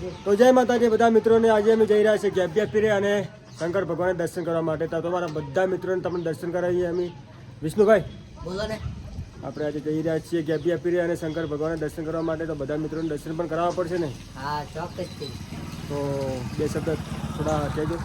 તો જય માતાજી બધા મિત્રોને આજે અમે જઈ રહ્યા છીએ ગેબ્યા પીરે અને શંકર ભગવાનને દર્શન કરવા માટે. તો તમારા બધા મિત્રોને તમને દર્શન કરાવીએ અમે. વિષ્ણુભાઈ બોલો ને. આપણે આજે જઈ રહ્યા છીએ ગેબ્યા પીરે અને શંકર ભગવાનને દર્શન કરવા માટે. તો બધા મિત્રોને દર્શન પણ કરાવવા પડશે ને? હા ચોક્કસથી. તો બે શબ્દ થોડા કહેજો.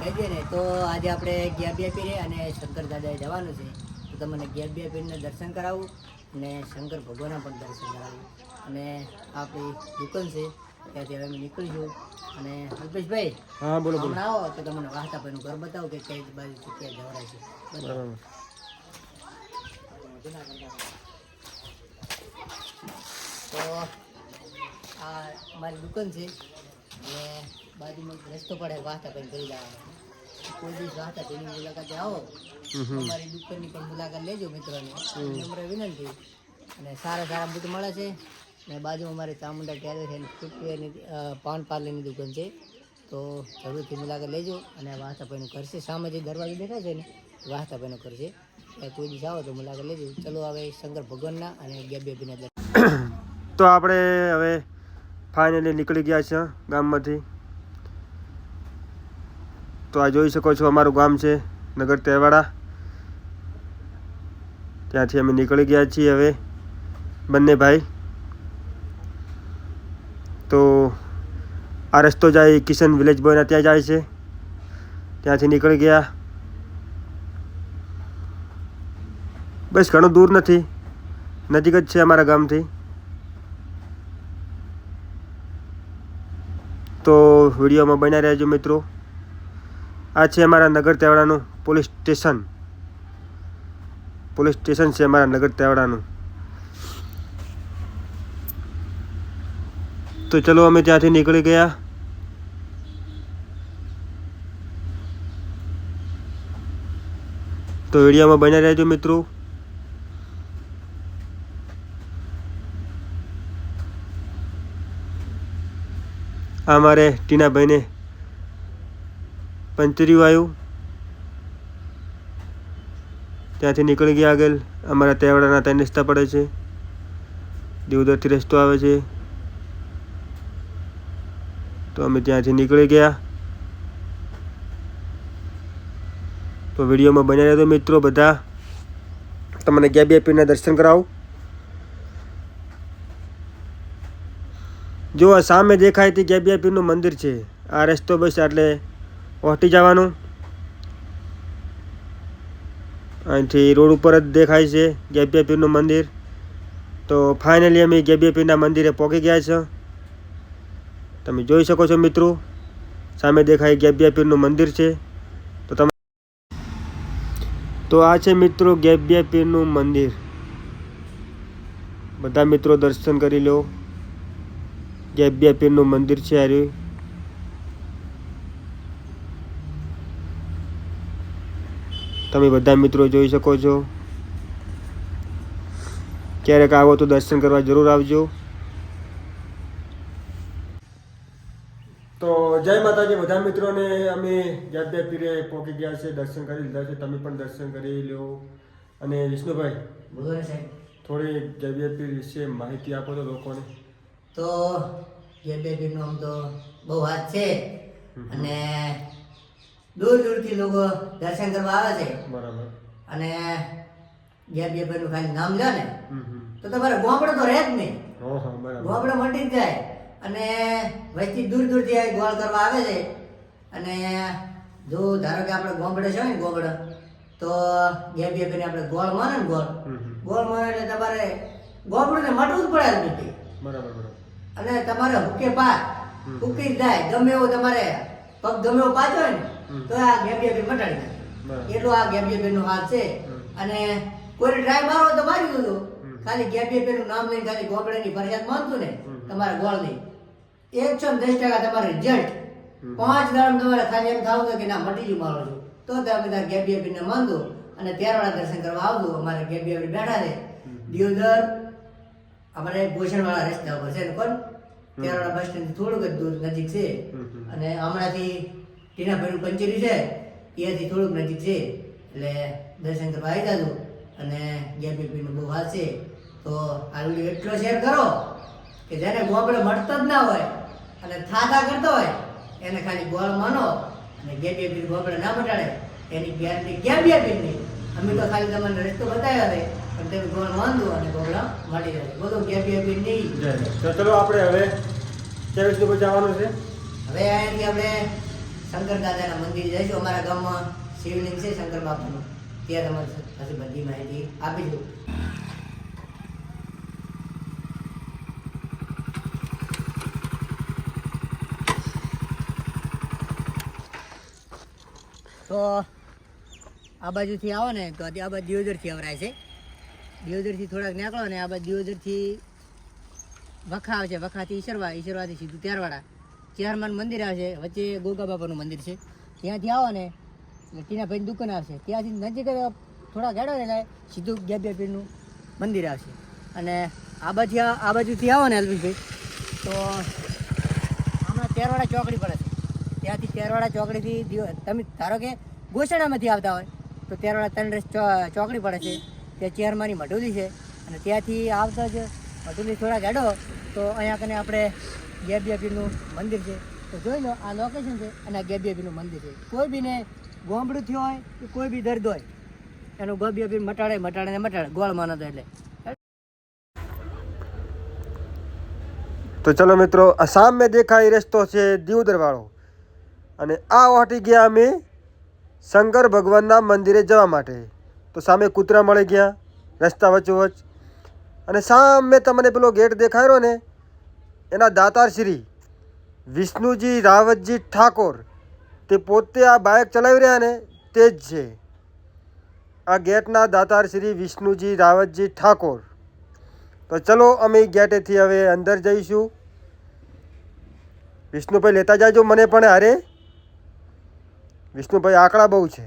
કહીએ ને તો આજે આપણે ગેબ્યા પીરે અને શંકર દાદાએ જવાનું છે. તો તમને ગેબ્યા પીરને દર્શન કરાવું અને શંકર ભગવાનના પણ દર્શન કરાવું. અને આપણી દુકાન છે ત્યાંથી હવે અમે નીકળીશું. અને અલ્પેશભાઈ હા બોલો બોલો. આવો તો તમને વાહતાભાઈનું ઘર બતાવો કે કઈ બાજુ ક્યાં જવરાય છે. બરાબર. તો આ મારી દુકાન છે. અને બાજુમાં રસ્તો પડે વાહતાભાઈ ઘરે જવાનો. કોઈ દિવસ વાહતાભાઈની મુલાકાતે આવો. અમારી દુકાનની પણ મુલાકાત લેજો મિત્રોને. નમ્ર વિનંતી. અને સારા સારા બૂટ મળે છે. અને બાજુમાં અમારી ચામુંડા ટેરેસ એન્ડ ફૂટવેરની પાન પાર્લરની દુકાન છે. તો જરૂરથી મુલાકાત લેજો અને વાહતાભાઈનું છે. સામે જે દરવાજો દેખાય છે ને, વાહતાભાઈનું કરશે છે. ત્યાં કોઈ દિવસ આવો તો મુલાકાત લેજો. ચલો હવે શંકર ભગવાનના અને ગેબેબીના દર્શન. તો આપણે હવે ફાઇનલી નીકળી ગયા છે ગામમાંથી. તો આ જોઈ શકો છો અમારું ગામ છે નગર તેવાડા. ત્યાંથી અમે નીકળી ગયા છીએ હવે બંને ભાઈ તો આ રસ્તો જાય કિશન વિલેજ બોયના ત્યાં જાય છે. ત્યાંથી નીકળી ગયા. બસ ઘણું દૂર નથી. નજીક જ છે અમારા ગામથી. તો વિડીયોમાં બન્યા રહેજો મિત્રો. આ છે અમારા નગર તેવડાનું પોલીસ સ્ટેશન. પોલીસ સ્ટેશન છે અમારા નગર તેવડાનું. તો ચલો અમે ત્યાંથી નીકળી ગયા. તો વિડીયોમાં બન્યા રહેજો મિત્રો. આ મારે ટીનાભાઈને પંચર્યું આવ્યું ત્યાંથી નીકળી ગયા આગળ. અમારા તેવડાના ત્રણ પડે છે. દેવદરથી રસ્તો આવે છે. તો અમે ત્યાંથી નીકળી ગયા. તો વિડીયોમાં બન્યા રહેતો મિત્રો બધા. તમને ગેબી પીરના દર્શન કરાવું. જો આ સામે દેખાય તે ગેબિયા પીરનું મંદિર છે. આ રસ્તો બસ એટલે ઓટી જવાનું. અહીંથી રોડ ઉપર જ દેખાય છે ગેબિયા પીરનું મંદિર. તો ફાઇનલી અમે ગેબિયા પીરના મંદિરે પહોંચી ગયા છે તમે જોઈ શકો છો મિત્રો. સામે દેખાય ગેબિયા પીરનું મંદિર છે. તો તમે તો આ છે મિત્રો ગેબિયા પીરનું મંદિર. બધા મિત્રો દર્શન કરી લો. ગેબિયા મંદિર છે હાર્યું તમે બધા મિત્રો જોઈ શકો છો. ક્યારેક આવો તો દર્શન કરવા જરૂર આવજો. તો જય માતાજી બધા મિત્રોને અમે જાતે પીરે પહોંચી ગયા છે દર્શન કરી લીધા છે. તમે પણ દર્શન કરી લો અને વિષ્ણુભાઈ થોડી ગેબિયા પીર વિશે માહિતી આપો તો લોકોને. તો ગેબેબીનું આમ તો બહુ હાથ છે. અને દૂર દૂરથી લોકો દર્શન કરવા આવે છે. બરાબર. અને ગેબેબીનું ખાલી નામ લે ને. તો તમારે ગોમડો તો રહે જ નહીં. ગોમડો મટી જ જાય. અને વચ્ચે દૂર દૂરથી આ ગોળ કરવા આવે છે. અને જો ધારો કે આપણે ગોમડે છે ને ગોમડો તો ગેબેબીને આપણે ગોળ મારે ને ગોળ. ગોળ મારે એટલે તમારે ગોમડું ને મટવું જ પડે નથી. બરાબર અને તમારે હુકે પા હુકી જાય. ગમે એવો તમારે પગ ગમે એવો પાછો હોય ને. તો આ ગેબિયા બી મટાડી નાખે. એટલો આ ગેબિયા બેન નો હાથ છે. અને કોઈ ટ્રાય મારો તો મારી દીધું. ખાલી બેનનું નામ લઈને ખાલી ગોબડાની ફરિયાદ માનતું ને. તમારે ગોળ નહીં એકસો છો દસ ટકા તમારે રિઝલ્ટ પાંચ દાડમ તમારે ખાલી એમ થાવ કે ના મટી જ મારો છું તો તમે તાર ગેબી બેન ને માંગો અને ત્યારવાળા દર્શન કરવા આવજો. અમારે ગેબી બેન બેઠા છે. દિયોદર અમારે ભૂષણવાળા રસ્તા ઉપર છે કોણ? ત્યારવાળા બસ સ્ટેન્ડ થોડુંક જ દૂર નજીક છે. અને હમણાંથી ટીનાભાઈનું પંચરી છે. એથી થોડુંક નજીક છે. એટલે દર્શન કરવા આવી જાજો. અને ગેબીપીનું બહુ હાલ છે. તો આ વીડિયો એટલો શેર કરો કે જેને ગોબડે મળતો જ ના હોય અને થાતા કરતો હોય એને ખાલી ગોળ માનો અને બે બે ગોબડે ના બટાડે. એની ગેરંટી ક્યાં બે પીર નહીં અમે તો ખાલી તમને રસ્તો બતાવ્યો છે પણ તમે ગોળ માનજો અને ગોબડા મળી જાય બોલો બે બે પીર નહીં. તો ચલો આપણે હવે ક્યાં વિષ્ણુ જવાનું છે? હવે અહીંયાથી આપણે શંકર દાદાના મંદિર જઈશું. અમારા ગામમાં શિવલિંગ છે શંકર બાપુનું. ત્યાં તમારે પછી બધી માહિતી આપીશું. તો આ બાજુથી આવો ને, તો આ બાજુ દિયોદરથી અવરાય છે. દિયોદરથી થોડાક નીકળો ને, આ બાજુ દિયોદરથી વખા આવે છે, વખાથી ઈશરવા, ઈશરવાથી સીધું ત્યારવાડા. ચારમાન મંદિર આવશે વચ્ચે ગોગા બાપાનું મંદિર છે. ત્યાંથી આવો ને ટીના ટીનાભાઈની દુકાન આવશે ત્યાંથી નજીક થોડા ગાડો ને સીધું ગયા પીરનું મંદિર આવશે અને આ બાજુ આ બાજુથી આવો ને, અલ્પેશભાઈ. તો હમણાં તેરવાડા ચોકડી પડે છે. ત્યાંથી તેરવાડા ચોકડીથી તમે ધારો કે ગોસણામાંથી આવતા હોય, તો તેરવાડા ત્રણ રસ ચોકડી પડે છે. ત્યાં ચેરમાની મઢુલી છે. અને ત્યાંથી આવતા જ મઢુલી થોડા ગાડો તો અહીંયા કને આપણે ગેબિયાબીનું મંદિર છે. તો જોઈ લો, આ લોકેશન છે અને આ ગેબિયાપીરનું મંદિર છે. કોઈ બીને ગોમડું થયું હોય કે કોઈ બી દર્દ હોય, એનું ગેબિયાપીર મટાડે મટાડે ને મટાડે, ગોળ માનો તો એટલે. તો ચલો મિત્રો આ સામે દેખાય રસ્તો છે દીવદર વાળો અને આ વાટી ગયા અમે શંકર ભગવાનના મંદિરે જવા માટે. તો સામે કૂતરા મળી ગયા, રસ્તા વચ્ચોવચ અને સામે તમને પેલો ગેટ દેખાયો ને, એના દાતાર શ્રી વિષ્ણુજી રાવતજી ઠાકોર, તે પોતે આ બાઇક ચલાવી રહ્યા ને, તે જ છે. આ ગેટના દાતાર શ્રી વિષ્ણુજી રાવતજી ઠાકોર. તો ચલો અમે ગેટેથી હવે અંદર જઈશું. વિષ્ણુભાઈ લેતા જાજો મને પણ અરે વિષ્ણુભાઈ આંકડા બહુ છે.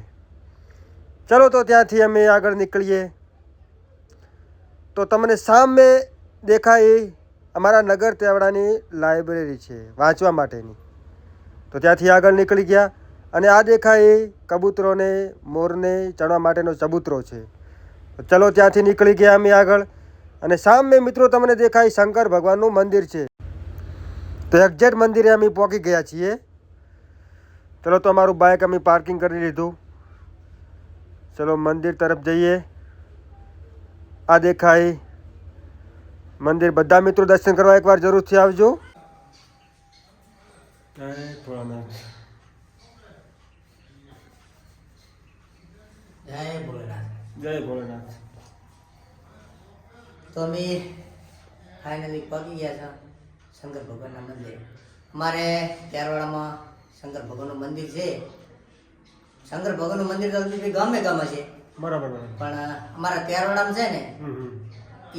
ચલો તો ત્યાંથી અમે આગળ નીકળીએ. તો તમને સામે દેખાય અમારા નગર તેવડાની લાઇબ્રેરી છે, વાંચવા માટેની. તો ત્યાંથી આગળ નીકળી ગયા અને આ દેખાય કબૂતરોને, મોરને ચણવા માટેનો ચબૂતરો છે. તો ચલો ત્યાંથી નીકળી ગયા અમે આગળ અને સામે મિત્રો તમને દેખાય શંકર ભગવાનનું મંદિર છે. તો એક્ઝેક્ટ મંદિરે અમે પહોંચી ગયા છીએ. ચલો તો અમારું બાઇક અમે પાર્કિંગ કરી લીધું. ચલો મંદિર તરફ જઈએ. આ દેખાય. મંદિર બધા મિત્રો દર્શન કરવા એકવાર જરૂરથી આવજો. જય ભોલેનાથ. તો અમે ફાઇનલી પહોંચી ગયા છે શંકર ભગવાનના મંદિરે. અમારે ત્યારવાડામાં શંકર ભગવાનનું મંદિર છે. શંકર ભગવાનનું મંદિર તો ગામે ગામે છે. બરાબર પણ અમારા ત્યારવાડામાં છે ને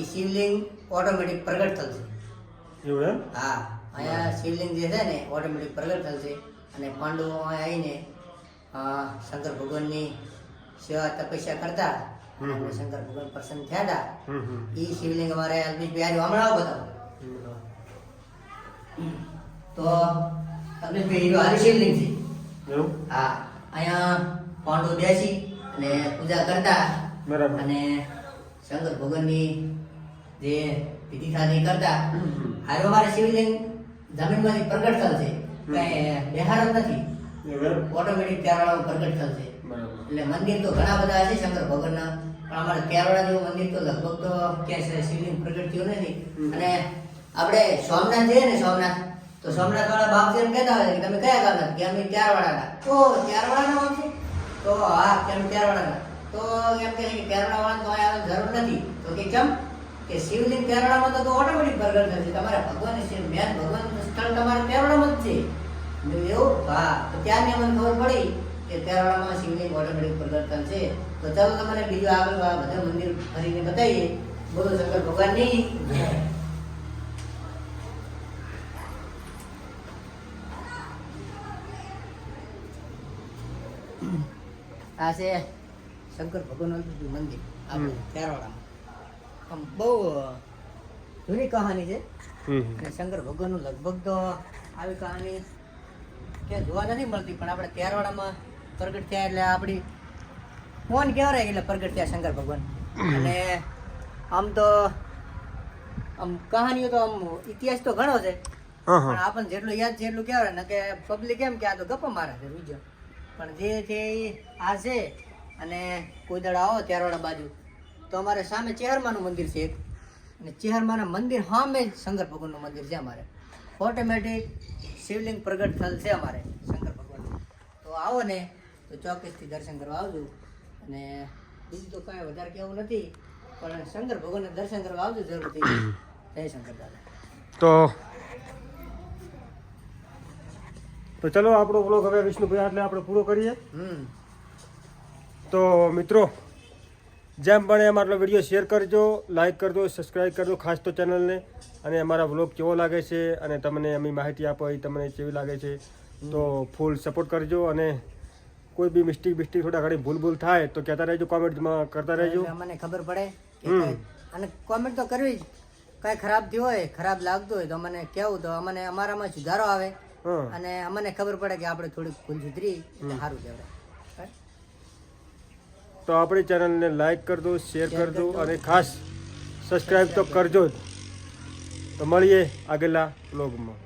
એ શિવલિંગ ઓટોમેટિક પ્રગટ થશે. એવું એમ? હા અહીંયા શિવલિંગ જે છે ને ઓટોમેટિક પ્રગટ થશે. અને પાંડવો અહીંયા આવીને શંકર ભગવાનની સેવા તપસ્યા કરતા. શંકર ભગવાન પ્રસન્ન થયા હતા. એ શિવલિંગ અમારે અલ્પેશ બિહારી હમણાં બતાવો. તો અલ્પેશભાઈ એનું હારી શિવલિંગ છે? હા. અહીંયા પાંડુ બેસી અને પૂજા કરતા. બરાબર. અને શંકર ભગવાનની જે વિધિ થાતી કરતા હારો અમારે શિવલિંગ જમીનમાંથી પ્રગટ છે. કઈ બેહાર નથી. ઓટોમેટિક ત્યારવાળા પ્રગટ થશે છે. એટલે મંદિર તો ઘણા બધા છે શંકર ભગવાનના પણ અમારે ત્યારવાળા જેવું મંદિર તો લગભગ તો ક્યાંય શિવલિંગ પ્રગટ થયું નથી. અને આપણે સોમનાથ જઈએ ને સોમનાથ તો સોમનાથ વાળા બાપજી એમ કહેતા હોય કે તમે કયા ગામના કે અમે ત્યારવાળાના તો ત્યારવાળાના નામ છે? તો હા, કે અમે ત્યારવાળાના તો એમ કહે કે ત્યારવાળા તો અહીંયા જરૂર નથી. તો કે કેમ? કે શિવલિંગ ત્યારવાળામાં તો ઓટોમેટિક પ્રગટ થશે. તમારે ભગવાન શિવ મેન ભગવાન સ્થળ તમારે ત્યારવાળામાં જ છે. એવું? હા, તો ત્યારની અમને ખબર પડી કે ત્યારવાળામાં શિવલિંગ ઓટોમેટિક પ્રગટ છે તો ચાલો તમને બીજું આગળ બધા મંદિર ફરીને બતાવીએ. બોલો શંકર ભગવાનની આ છે શંકર ભગવાનનું મંદિર આપણું. આમ બહુ જૂની કહાની છે. શંકર ભગવાનનું લગભગ તો આવી કહાની ક્યાં જોવા નથી મળતી પણ આપણે ત્યારવાડામાં પ્રગટ થયા એટલે આપણી મોન કહેવાય એટલે પ્રગટ થયા શંકર ભગવાન. અને આમ તો આમ કહાનીઓ તો આમ ઇતિહાસ તો ઘણો છે. પણ આપણને જેટલું યાદ છે એટલું કહેવાય ને કે પબ્લિક એમ કે આ તો ગપ્પા મારે છે રૂજો પણ જે છે એ આ છે અને કોઈ દળ આવો ત્યારવાળા બાજુ, તો અમારે સામે ચેહરમાનું મંદિર છે એક. અને ચેહરમાના મંદિર સામે જ શંકર ભગવાનનું મંદિર છે અમારે. ઓટોમેટિક શિવલિંગ પ્રગટ થયેલ છે અમારે શંકર ભગવાનનું. તો આવો ને, તો ચોક્કસથી દર્શન કરવા આવજો. અને બીજું તો કાંઈ વધારે કહેવું નથી, પણ શંકર ભગવાનને દર્શન કરવા આવજો જરૂરથી. જય શંકર દાદા. તો તો ચલો આપણો બ્લોગ હવે વિષ્ણુભાઈ એટલે આપણે પૂરો કરીએ. તો મિત્રો જેમ પણ એમ આટલો વીડિયો શેર કરજો લાઇક કરજો સબસ્ક્રાઈબ કરજો ખાસ તો ચેનલને અને અમારા વ્લોગ કેવો લાગે છે અને તમને અમે માહિતી આપો એ તમને કેવી લાગે છે તો ફૂલ સપોર્ટ કરજો. અને કોઈ બી મિસ્ટેક બિસ્ટેક થોડા ઘણી ભૂલ ભૂલ થાય તો કહેતા રહેજો કોમેન્ટમાં કરતા રહેજો. મને અમને ખબર પડે અને કોમેન્ટ તો કરવી જ. કાંઈ ખરાબ થયું હોય ખરાબ લાગતું હોય તો અમને કહેવું તો અમને અમારામાં સુધારો આવે. અને અમને ખબર પડે કે આપણે થોડીક ભૂલ સુધરી સારું કહેવાય? તો આપણી ચેનલને લાઈક કરજો શેર કરજો અને ખાસ સબસ્ક્રાઈબ તો કરજો જ. તો મળીએ આગલા વ્લોગમાં.